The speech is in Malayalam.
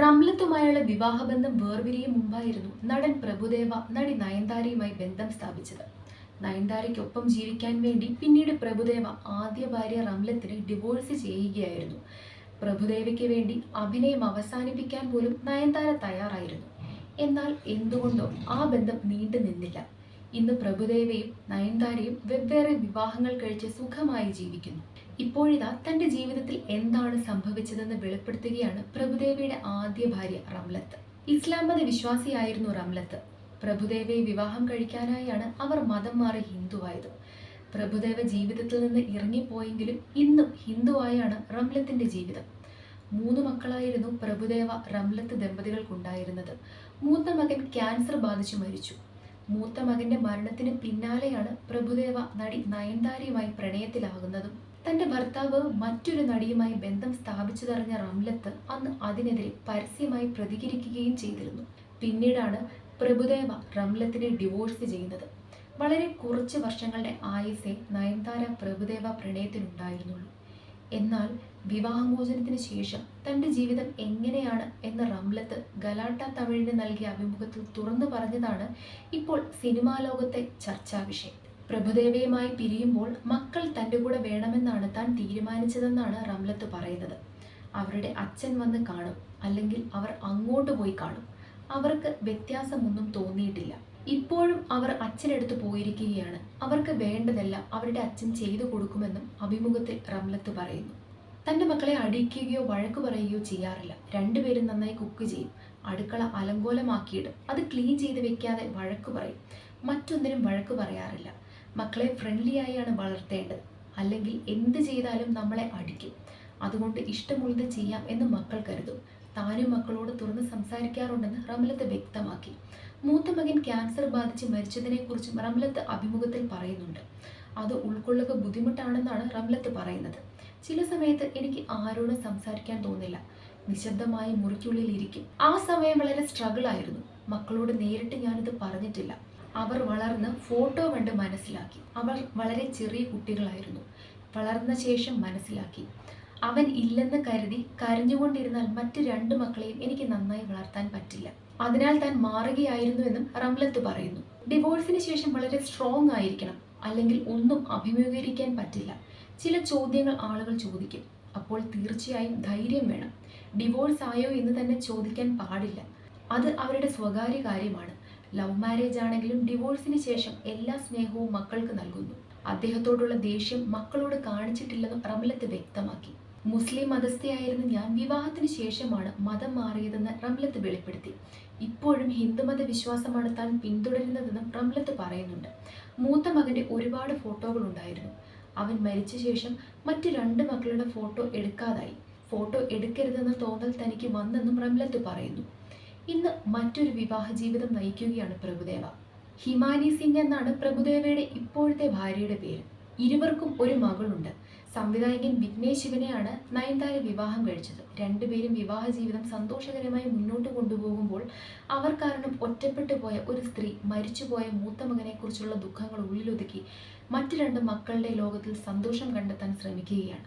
റംലത്തുമായുള്ള വിവാഹബന്ധം വേർപിരിയും മുമ്പായിരുന്നു നടൻ പ്രഭുദേവ നടി നയൻതാരയുമായി ബന്ധം സ്ഥാപിച്ചത്. നയൻതാരയ്ക്കൊപ്പം ജീവിക്കാൻ വേണ്ടി പിന്നീട് പ്രഭുദേവ ആദ്യ ഭാര്യ റംലത്തിനെ ഡിവോഴ്സ് ചെയ്യുകയായിരുന്നു. പ്രഭുദേവയ്ക്ക് വേണ്ടി അഭിനയം അവസാനിപ്പിക്കാൻ പോലും നയൻതാര തയ്യാറായിരുന്നു. എന്നാൽ എന്തുകൊണ്ടോ ആ ബന്ധം നീണ്ടു നിന്നില്ല ഇന്ന് പ്രഭുദേവയും നയൻതാരയും വെവ്വേറെ വിവാഹങ്ങൾ കഴിച്ച് സുഖമായി ജീവിക്കുന്നു. ഇപ്പോഴിതാ തന്റെ ജീവിതത്തിൽ എന്താണ് സംഭവിച്ചതെന്ന് വെളിപ്പെടുത്തുകയാണ് പ്രഭുദേവയുടെ ആദ്യ ഭാര്യ റംലത്ത്. ഇസ്ലാം മത വിശ്വാസിയായിരുന്നു റംലത്ത്. പ്രഭുദേവയെ വിവാഹം കഴിക്കാനായാണ് അവർ മതം മാറി ഹിന്ദുവായത്. പ്രഭുദേവ ജീവിതത്തിൽ നിന്ന് ഇറങ്ങിപ്പോയെങ്കിലും ഇന്നും ഹിന്ദുവായാണ് റംലത്തിന്റെ ജീവിതം. മൂന്ന് മക്കളായിരുന്നു പ്രഭുദേവ റംലത്ത് ദമ്പതികൾക്കുണ്ടായിരുന്നത്. മൂത്ത മകൻ ക്യാൻസർ ബാധിച്ചു മരിച്ചു. മൂത്ത മകന്റെ മരണത്തിന് പിന്നാലെയാണ് പ്രഭുദേവ നടി നയൻതാരയുമായി പ്രണയത്തിലാകുന്നതും. തന്റെ ഭർത്താവ് മറ്റൊരു നടിയുമായി ബന്ധം സ്ഥാപിച്ചതറിഞ്ഞ റംലത്ത് അന്ന് അതിനെതിരെ പരസ്യമായി പ്രതികരിക്കുകയും ചെയ്തിരുന്നു. പിന്നീടാണ് പ്രഭുദേവ റംലത്തിനെ ഡിവോഴ്സ് ചെയ്യുന്നത്. വളരെ കുറച്ച് വർഷങ്ങളുടെ ആയുസേ നയൻതാര പ്രഭുദേവ പ്രണയത്തിനുണ്ടായിരുന്നുള്ളൂ. എന്നാൽ വിവാഹമോചനത്തിന് ശേഷം തന്റെ ജീവിതം എങ്ങനെയാണ് എന്ന് റംലത്ത് ഗലാട്ട തമിഴിന് നൽകിയ അഭിമുഖത്തിൽ തുറന്നു പറഞ്ഞതാണ് ഇപ്പോൾ സിനിമാ ലോകത്തെ ചർച്ചാ വിഷയം. പ്രഭുദേവയുമായി പിരിയുമ്പോൾ മക്കൾ തന്റെ കൂടെ വേണമെന്നാണ് താൻ തീരുമാനിച്ചതെന്നാണ് റംലത്ത് പറയുന്നത്. അവരുടെ അച്ഛൻ വന്ന് കാണും അല്ലെങ്കിൽ അവർ അങ്ങോട്ട് പോയി കാണും. അവർക്ക് വ്യത്യാസമൊന്നും തോന്നിയിട്ടില്ല. ഇപ്പോഴും അവർ അച്ഛനടുത്ത് പോയിരിക്കുകയാണ്. അവർക്ക് വേണ്ടതെല്ലാം അവരുടെ അച്ഛൻ ചെയ്തു കൊടുക്കുമെന്നും അഭിമുഖത്തിൽ റംലത്ത് പറയുന്നു. തന്റെ മക്കളെ അടിക്കുകയോ വഴക്ക് പറയുകയോ ചെയ്യാറില്ല. രണ്ടുപേരും നന്നായി കുക്ക് ചെയ്യും. അടുക്കള അലങ്കോലമാക്കിയിടും. അത് ക്ലീൻ ചെയ്ത് വെക്കാതെ വഴക്ക് പറയും. മറ്റൊന്നിനും വഴക്ക് പറയാറില്ല. മക്കളെ ഫ്രണ്ട്ലി ആയാണ് വളർത്തേണ്ടത്. അല്ലെങ്കിൽ എന്ത് ചെയ്താലും നമ്മളെ അടിക്കും. അതുകൊണ്ട് ഇഷ്ടമുള്ളത് ചെയ്യാം എന്ന് മക്കൾ കരുതും. താനും മക്കളോട് തുറന്ന് സംസാരിക്കാറുണ്ടെന്ന് റംലത്ത് വ്യക്തമാക്കി. മൂത്ത മകൻ ക്യാൻസർ ബാധിച്ച് മരിച്ചതിനെക്കുറിച്ചും റംലത്ത് അഭിമുഖത്തിൽ പറയുന്നുണ്ട്. അത് ഉൾക്കൊള്ളുക ബുദ്ധിമുട്ടാണെന്നാണ് റംലത്ത് പറയുന്നത്. ചില സമയത്ത് എനിക്ക് ആരോടും സംസാരിക്കാൻ തോന്നില്ല. നിശബ്ദമായി മുറിക്കുള്ളിൽ ഇരിക്കും. ആ സമയം വളരെ സ്ട്രഗിൾ ആയിരുന്നു. മക്കളോട് നേരിട്ട് ഞാനിത് പറഞ്ഞിട്ടില്ല. അവർ വളർന്ന് ഫോട്ടോ കണ്ട് മനസ്സിലാക്കി. അവർ വളരെ ചെറിയ കുട്ടികളായിരുന്നു. വളർന്ന ശേഷം മനസ്സിലാക്കി. അവൻ ഇല്ലെന്ന് കരുതി കരഞ്ഞുകൊണ്ടിരുന്നാൽ മറ്റു രണ്ട് മക്കളെയും എനിക്ക് നന്നായി വളർത്താൻ പറ്റില്ല. അതിനാൽ താൻ മാറുകയായിരുന്നുവെന്നും റംലത്ത് പറയുന്നു. ഡിവോഴ്സിന് ശേഷം വളരെ സ്ട്രോങ് ആയിരിക്കണം. അല്ലെങ്കിൽ ഒന്നും അഭിമുഖീകരിക്കാൻ പറ്റില്ല. ചില ചോദ്യങ്ങൾ ആളുകൾ ചോദിക്കും. അപ്പോൾ തീർച്ചയായും ധൈര്യം വേണം. ഡിവോഴ്സ് ആയോ എന്ന് തന്നെ ചോദിക്കാൻ പാടില്ല. അത് അവരുടെ സ്വകാര്യ കാര്യമാണ്. ലവ് മാരേജ് ആണെങ്കിലും ഡിവോഴ്സിന് ശേഷം എല്ലാ സ്നേഹവും മക്കൾക്ക് നൽകുന്നു. അദ്ദേഹത്തോടുള്ള ദേഷ്യം മക്കളോട് കാണിച്ചിട്ടില്ലെന്നും റംലത്ത് വ്യക്തമാക്കി. മുസ്ലിം മതസ്ഥയായിരുന്ന ഞാൻ വിവാഹത്തിന് ശേഷമാണ് മതം മാറിയതെന്ന് റംലത്ത് വെളിപ്പെടുത്തി. ഇപ്പോഴും ഹിന്ദുമത വിശ്വാസമാണ് താൻ പിന്തുടരുന്നതെന്നും റംലത്ത് പറയുന്നുണ്ട്. മൂത്ത മകന്റെ ഒരുപാട് ഫോട്ടോകൾ ഉണ്ടായിരുന്നു അവൻ മരിച്ച ശേഷം മറ്റു രണ്ട് മക്കളുടെ ഫോട്ടോ എടുക്കാതായി. ഫോട്ടോ എടുക്കരുതെന്ന തോന്നൽ തനിക്ക് വന്നെന്നും റംലത്ത് പറയുന്നു. ഇന്ന് മറ്റൊരു വിവാഹ ജീവിതം നയിക്കുകയാണ് പ്രഭുദേവ. ഹിമാനി സിംഗ് എന്നാണ് പ്രഭുദേവയുടെ ഇപ്പോഴത്തെ ഭാര്യയുടെ പേര്. ഇരുവർക്കും ഒരു മകളുണ്ട്. സംവിധായകൻ വിഘ്നേഷ് ശിവനെയാണ് നയൻതാര വിവാഹം കഴിച്ചത്. രണ്ടുപേരും വിവാഹ ജീവിതം സന്തോഷകരമായി മുന്നോട്ട് കൊണ്ടുപോകുമ്പോൾ അവർ കാരണം ഒറ്റപ്പെട്ടു പോയ ഒരു സ്ത്രീ മരിച്ചുപോയ മൂത്ത മകനെക്കുറിച്ചുള്ള ദുഃഖങ്ങൾ ഉള്ളിലൊതുക്കി മറ്റു രണ്ട് മക്കളുടെ ലോകത്തിൽ സന്തോഷം കണ്ടെത്താൻ ശ്രമിക്കുകയാണ്.